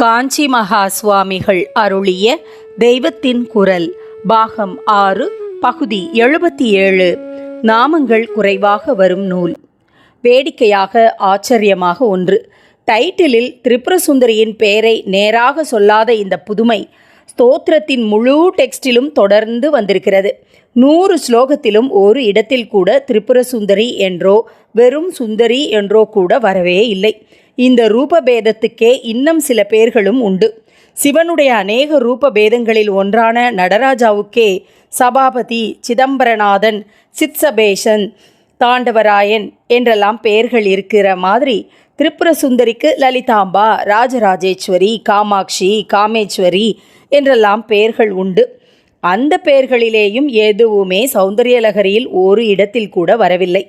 காஞ்சி மகா சுவாமிகள் அருளிய தெய்வத்தின் குரல் பாகம் ஆறு பகுதி எழுபத்தி ஏழு. நாமங்கள் குறைவாக வரும் நூல். வேடிக்கையாக ஆச்சரியமாக ஒன்று. டைட்டிலில் திரிபுர சுந்தரியின் பெயரை நேராக சொல்லாத இந்த புதுமை ஸ்தோத்திரத்தின் முழு டெக்ஸ்டிலும் தொடர்ந்து வந்திருக்கிறது. நூறு ஸ்லோகத்திலும் ஒரு இடத்தில் கூட திரிபுர சுந்தரி என்றோ வெறும் சுந்தரி என்றோ கூட வரவே இல்லை. இந்த ரூபபேதத்துக்கே இன்னும் சில பேர்களும் உண்டு. சிவனுடைய அநேக ரூபபேதங்களில் ஒன்றான நடராஜாவுக்கே சபாபதி சிதம்பரநாதன் சித்சபேஷன் தாண்டவராயன் என்றெல்லாம் பெயர்கள் இருக்கிற மாதிரி திரிபுர சுந்தரிக்கு லலிதாம்பா ராஜராஜேஸ்வரி காமாட்சி காமேஸ்வரி என்றெல்லாம் பெயர்கள் உண்டு. அந்த பெயர்களிலேயும் எதுவுமே சௌந்தரியலகரியில் ஒரு இடத்தில் கூட வரவில்லை.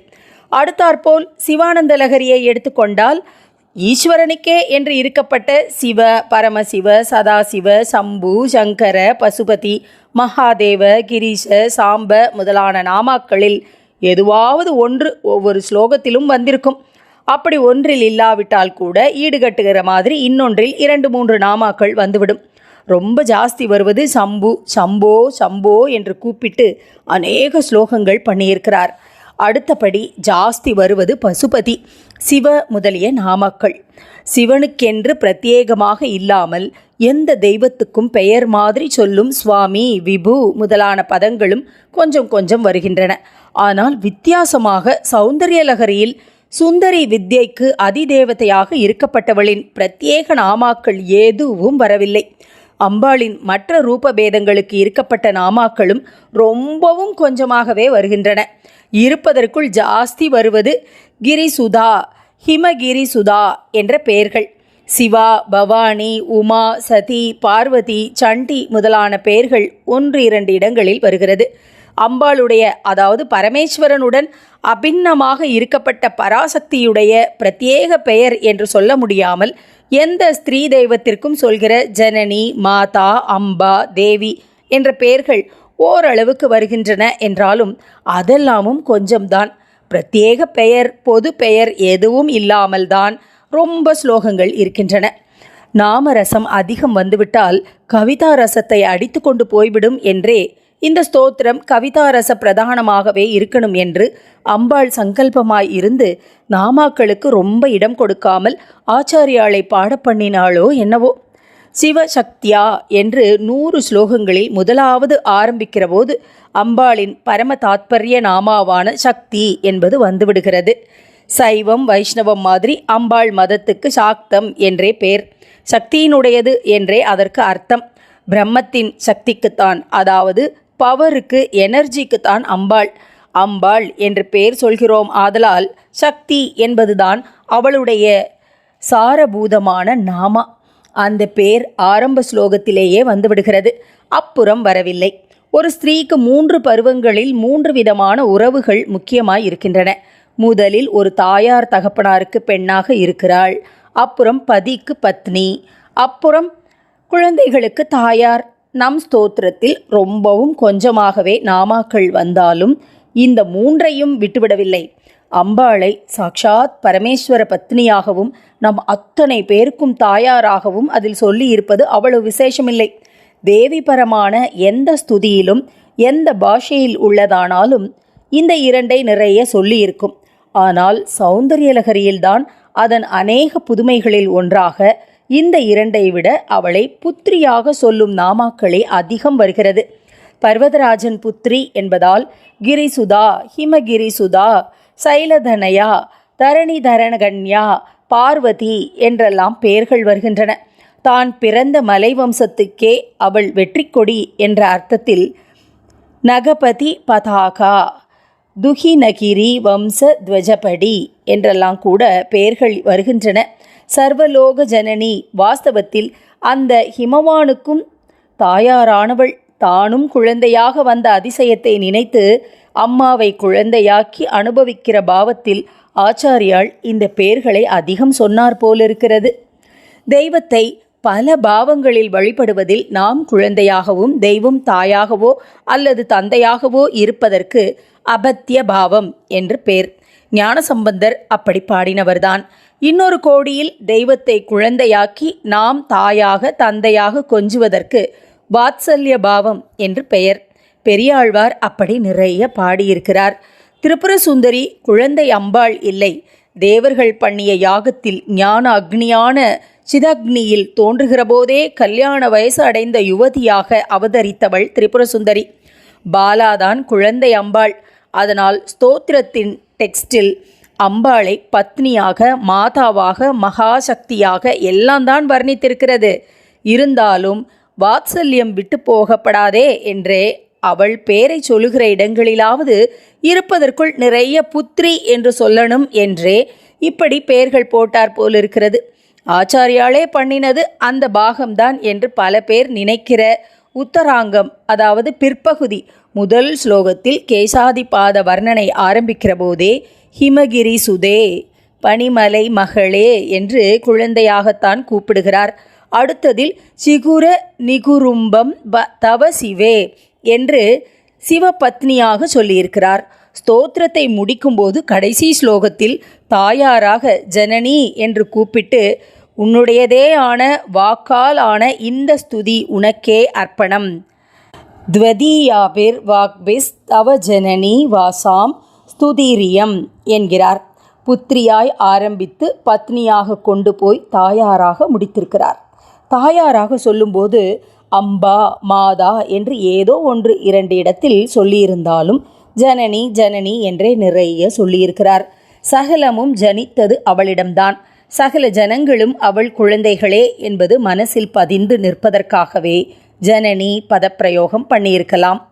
அடுத்தாற்போல் சிவானந்த லகரியை எடுத்துக்கொண்டால் ஈஸ்வரனுக்கே என்று இருக்கப்பட்ட சிவ பரமசிவ சதாசிவ சம்பு சங்கர பசுபதி மகாதேவ கிரீஷ சாம்ப முதலான நாமாக்களில் எதுவாவது ஒன்று ஒவ்வொரு ஸ்லோகத்திலும் வந்திருக்கும். அப்படி ஒன்றில் இல்லாவிட்டால் கூட ஈடுகட்டுகிற மாதிரி இன்னொன்றில் இரண்டு மூன்று நாமாக்கள் வந்துவிடும். ரொம்ப ஜாஸ்தி வருவது சம்பு சம்போ சம்போ என்று கூப்பிட்டு அநேக ஸ்லோகங்கள் பண்ணியிருக்கிறார். அடுத்தபடி ஜாஸ்தி வருவது பசுபதி சிவ முதலிய நாமக்கள் சிவனுக்கென்று பிரத்யேகமாக இல்லாமல் எந்த தெய்வத்துக்கும் பெயர் மாதிரி சொல்லும் சுவாமி விபு முதலான பதங்களும் கொஞ்சம் கொஞ்சம் வருகின்றன. ஆனால் வித்தியாசமாக சௌந்தரியலகரியில் சுந்தரி வித்யைக்கு அதிதேவதையாக இருக்கப்பட்டவளின் பிரத்யேக நாமாக்கள் எதுவும் வரவில்லை. அம்பாளின் மற்ற ரூபபேதங்களுக்கு இருக்கப்பட்ட நாமாக்களும் ரொம்பவும் கொஞ்சமாகவே வருகின்றன. இருப்பதற்குள் ஜாஸ்தி வருவது கிரிசுதா ஹிமகிரி சுதா என்ற பெயர்கள். சிவா பவானி உமா சதி பார்வதி சண்டி முதலான பெயர்கள் ஒன்று இரண்டு இடங்களில் வருகிறது. அம்பாளுடைய அதாவது பரமேஸ்வரனுடன் அபிண்ணமாக இருக்கப்பட்ட பராசக்தியுடைய பிரத்யேக பெயர் என்று சொல்ல முடியாமல் எந்த ஸ்திரீ தெய்வத்திற்கும் சொல்கிற ஜனனி மாதா அம்பா தேவி என்ற பெயர்கள் ஓரளவுக்கு வருகின்றன என்றாலும் அதெல்லாமும் கொஞ்சம்தான். பிரத்யேக பெயர் பொது பெயர் எதுவும் இல்லாமல் தான் ரொம்ப ஸ்லோகங்கள் இருக்கின்றன. நாமரசம் அதிகம் வந்துவிட்டால் கவிதா ரசத்தை அடித்து கொண்டு போய்விடும் என்றே இந்த ஸ்தோத்திரம் கவிதாரச பிரதானமாகவே இருக்கணும் என்று அம்பாள் சங்கல்பமாய் இருந்து நாமாக்களுக்கு ரொம்ப இடம் கொடுக்காமல் ஆச்சாரியாளை பாட பண்ணினாளோ என்னவோ? சிவசக்தியா என்று நூறு ஸ்லோகங்களில் முதலாவது ஆரம்பிக்கிற போது அம்பாளின் பரம தாத்பரிய நாமாவான சக்தி என்பது வந்துவிடுகிறது. சைவம் வைஷ்ணவம் மாதிரி அம்பாள் மதத்துக்கு சாக்தம் என்றே பேர். சக்தியினுடையது என்றே அதற்கு அர்த்தம். பிரம்மத்தின் சக்திக்குத்தான் அதாவது பவருக்கு எனர்ஜிக்கு தான் அம்பாள். அம்பாள் என்று பெயர் சொல்கிறோம் ஆதலால் சக்தி என்பதுதான் அவளுடைய சாரபூதமான நாமா. அந்த பேர் ஆரம்ப ஸ்லோகத்திலேயே வந்துவிடுகிறது. அப்புறம் வரவில்லை. ஒரு ஸ்திரீக்கு மூன்று பருவங்களில் மூன்று விதமான உறவுகள் முக்கியமாய் இருக்கின்றன. முதலில் ஒரு தாயார் தகப்பனாருக்கு பெண்ணாக இருக்கிறாள். அப்புறம் பதிக்கு பத்னி. அப்புறம் குழந்தைகளுக்கு தாயார். நம் ஸ்தோத்திரத்தில் ரொம்பவும் கொஞ்சமாகவே நாமாக்கள் வந்தாலும் இந்த மூன்றையும் விட்டுவிடவில்லை. அம்பாளை சாக்ஷாத் பரமேஸ்வர பத்னியாகவும் நம் அத்தனை பேருக்கும் தாயாராகவும் அதில் சொல்லி இருப்பது அவ்வளவு விசேஷமில்லை. தேவிபரமான எந்த ஸ்துதியிலும் எந்த பாஷையில் உள்ளதானாலும் இந்த இரண்டை நிறைய சொல்லியிருக்கும். ஆனால் சௌந்தரியலகரியில்தான் அதன் அநேக புதுமைகளில் ஒன்றாக இந்த இரண்டை விட அவளை புத்திரியாக சொல்லும் நாமாக்களே அதிகம் வருகிறது. பர்வதராஜன் புத்திரி என்பதால் கிரிசுதா ஹிமகிரிசுதா சைலதனயா தரணிதரணகன்யா பார்வதி என்றெல்லாம் பெயர்கள் வருகின்றன. தான் பிறந்த மலை வம்சத்துக்கே அவள் வெற்றி கொடி என்ற அர்த்தத்தில் நகபதி பதாகா துஹிநகிரி வம்ச துவஜபடி என்றெல்லாம் கூட பெயர்கள் வருகின்றன. சர்வலோக ஜனனி வாஸ்தவத்தில் அந்த ஹிமவானுக்கும் தாயாரானவள் தானும் குழந்தையாக வந்த அதிசயத்தை நினைத்து அம்மாவை குழந்தையாக்கி அனுபவிக்கிற பாவத்தில் ஆச்சாரியால் இந்த பெயர்களை அதிகம் சொன்னார் போலிருக்கிறது. தெய்வத்தை பல பாவங்களில் வழிபடுவதில் நாம் குழந்தையாகவும் தெய்வம் தாயாகவோ அல்லது தந்தையாகவோ இருப்பதற்கு அபத்திய பாவம் என்று பேர். ஞானசம்பந்தர் அப்படி பாடினவர்தான். இன்னொரு கோடியில் தெய்வத்தை குழந்தையாக்கி நாம் தாயாக தந்தையாக கொஞ்சுவதற்கு வாத்சல்ய பாவம் என்று பெயர். பெரியாழ்வார் அப்படி நிறைய பாடியிருக்கிறார். திரிபுர சுந்தரி குழந்தை அம்பாள் இல்லை. தேவர்கள் பண்ணிய யாகத்தில் ஞான அக்னியான சிதக்னியில் தோன்றுகிறபோதே கல்யாண வயசு அடைந்த யுவதியாக அவதரித்தவள் திரிபுர சுந்தரி. பாலாதான் குழந்தை அம்பாள். அதனால் ஸ்தோத்திரத்தின் டெக்ஸ்டில் அம்பாளை பத்னியாக மாதாவாக மகாசக்தியாக எல்லாம் தான் வர்ணித்திருக்கிறது. இருந்தாலும் வாத்சல்யம் விட்டு போகப்படாதே என்றே அவள் பேரை சொல்லுகிற இடங்களிலாவது இருப்பதற்குள் நிறைய புத்ரி என்று சொல்லணும் என்றே இப்படி பெயர்கள் போட்டார் போல் இருக்கிறது ஆச்சாரியாலே பண்ணினது அந்த பாகம்தான் என்று பல பேர் நினைக்கிற உத்தராங்கம் அதாவது பிற்பகுதி முதல் ஸ்லோகத்தில் கேசாதிபாத வர்ணனை ஆரம்பிக்கிற போதே ஹிமகிரி சுதே பனிமலை மகளே என்று குழந்தையாகத்தான் கூப்பிடுகிறார். அடுத்ததில் சிகுர நிகுரும்பம் ப தவ சிவே என்று சிவபத்னியாக சொல்லியிருக்கிறார். ஸ்தோத்திரத்தை முடிக்கும்போது கடைசி ஸ்லோகத்தில் தாயாராக ஜனனி என்று கூப்பிட்டு உன்னுடையதே ஆன வாக்கால் ஆன இந்த ஸ்துதி உனக்கே அர்ப்பணம். த்வதீயாபிர் வாக்பிஸ் தவ ஜனனி வாசாம் ஸ்துதிரியம் என்கிறார். புத்திரியாய் ஆரம்பித்து பத்னியாக கொண்டு போய் தாயாராக முடித்திருக்கிறார். தாயாராக சொல்லும்போது அம்பா மாதா என்று ஏதோ ஒன்று இரண்டு இடத்தில் சொல்லியிருந்தாலும் ஜனனி ஜனனி என்றே நிறைய சொல்லியிருக்கிறார். சகலமும் ஜனித்தது அவளிடம்தான். சகல ஜனங்களும் அவள் குழந்தைகளே என்பது மனசில் பதிந்து நிற்பதற்காகவே ஜனனி பதப்பிரயோகம் பண்ணியிருக்கலாம்.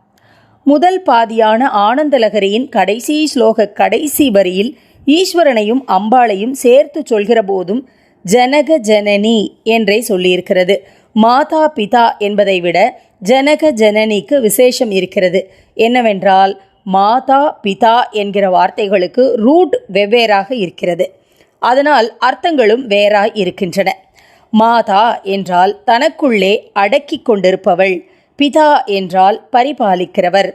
முதல் பாதியான ஆனந்தலகரியின் கடைசி ஸ்லோக கடைசி வரியில் ஈஸ்வரனையும் அம்பாளையும் சேர்த்து சொல்கிற போதும் ஜனக ஜனனி என்றே சொல்லியிருக்கிறது. மாதா பிதா என்பதை விட ஜனக ஜனனிக்கு விசேஷம் இருக்கிறது. என்னவென்றால் மாதா பிதா என்கிற வார்த்தைகளுக்கு ரூட் வெவ்வேறாக இருக்கிறது. அதனால் அர்த்தங்களும் வேறாய் இருக்கின்றன. மாதா என்றால் தனக்குள்ளே அடக்கி கொண்டிருப்பவள். பிதா என்றால் பரிபாலிக்கிறவர்.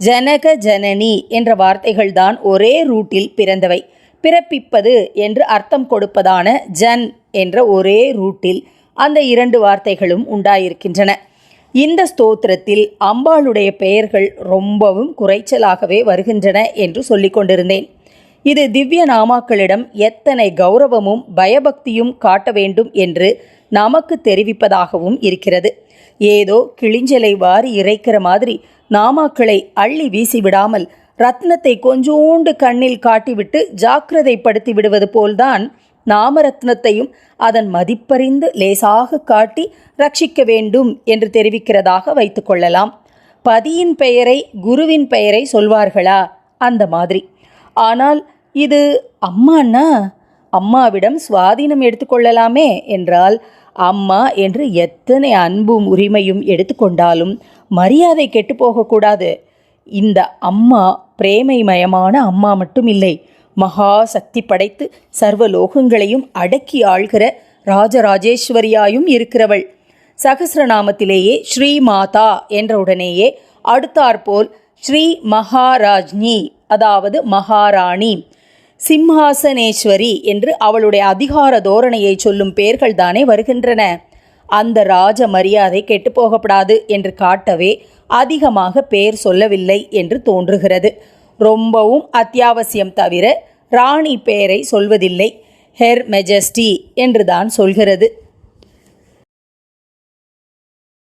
ஜனக ஜனனி என்ற வார்த்தைகள்தான் ஒரே ரூட்டில் பிறந்தவை. பிறப்பிப்பது என்று அர்த்தம் கொடுப்பதான ஜன் என்ற ஒரே ரூட்டில் அந்த இரண்டு வார்த்தைகளும் உண்டாயிருக்கின்றன. இந்த ஸ்தோத்திரத்தில் அம்பாளுடைய பெயர்கள் ரொம்பவும் குறைச்சலாகவே வருகின்றன என்று சொல்லிக் கொண்டிருந்தேன். இது திவ்ய நாமாக்களிடம் எத்தனை கௌரவமும் பயபக்தியும் காட்ட வேண்டும் என்று நமக்கு தெரிவிப்பதாகவும் இருக்கிறது. ஏதோ கிளிஞ்சலை வாரி இறைக்கிற மாதிரி நாமாக்களை அள்ளி வீசி விடாமல் ரத்னத்தை கொஞ்சோண்டு கண்ணில் காட்டிவிட்டு ஜாக்கிரதைப்படுத்தி விடுவது போல்தான் நாமரத்னத்தையும் அதன் மதிப்பறிந்து லேசாக காட்டி ரட்சிக்க வேண்டும் என்று தெரிவிக்கிறதாக வைத்துக்கொள்ளலாம் பதியின் பெயரை குருவின் பெயரை சொல்வார்களா? அந்த மாதிரி. ஆனால் இது அம்மாண்ணா? அம்மாவிடம் சுவாதீனம் எடுத்துக்கொள்ளலாமே என்றால் அம்மா என்று எத்தனை அன்பும் உரிமையும் எடுத்துக்கொண்டாலும் மரியாதை கெட்டு போகக்கூடாது. இந்த அம்மா பிரேமைமயமான அம்மா மட்டும் இல்லை மகா சக்தி படைத்து சர்வ லோகங்களையும் அடக்கி ஆள்கிற ராஜராஜேஸ்வரியாயும் இருக்கிறவள். சகசிரநாமத்திலேயே ஸ்ரீ மாதா என்ற உடனேயே அடுத்தாற்போல் ஸ்ரீ மகாராஜ்னி அதாவது மகாராணி. சிம்ஹாசனேஸ்வரி என்று அவளுடைய அதிகார தோரணையை சொல்லும் பெயர்கள் தானே வருகின்றன. அந்த ராஜ மரியாதை கெட்டுப்போகப்படாது என்று காட்டவே அதிகமாக பெயர் சொல்லவில்லை என்று தோன்றுகிறது. ரொம்பவும் அத்தியாவசியம் தவிர ராணி பெயரை சொல்வதில்லை. ஹெர் மெஜஸ்டி என்றுதான் சொல்கிறது.